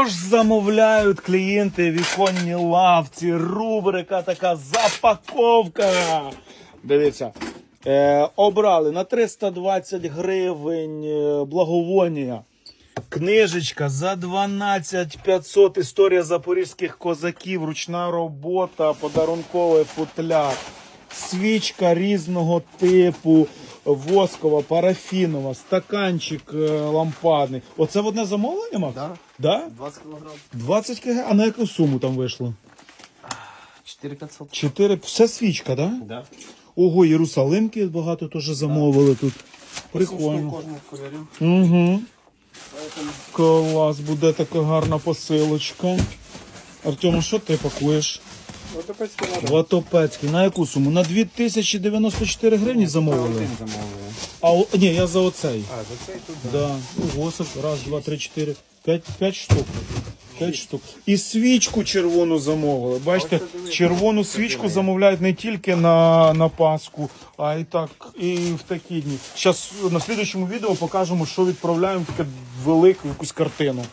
Що ж замовляють клієнти віконні лавці, рубрика така запаковка. Дивіться. Е, обрали на 320 гривень е, благовонія. Книжечка за 12 500. Історія запорізьких козаків, ручна робота, подарунковий футляр, свічка різного типу, воскова, парафінова, стаканчик е, лампадний. Оце в одне замовлення, Макс? Да. Да? 20 килограмм. 20 кг. А на яку суму там вийшло? 4500. 4. Все свічка, да? Да. Ого, Єрусалимки багато теж замовили тут. Прикольно. Кожних кольорів. Угу. Клас, буде така гарна посилочка. Артем, а що ти пакуєш? Опять надо. Ватопецький. На яку суму? На 2094 гривні замовили. Один замовили. А о- ні, я за оцей. А, за цей тут да. Да. Ого, сок. раз, два, три, чотири, п'ять, п'ять штук. П'ять штук. І свічку червону замовили. Бачите, червону свічку замовляють не тільки на, на Пасху, а і так, і в такі дні. Зараз на слідчому відео покажемо, що відправляємо в таке велику якусь картину.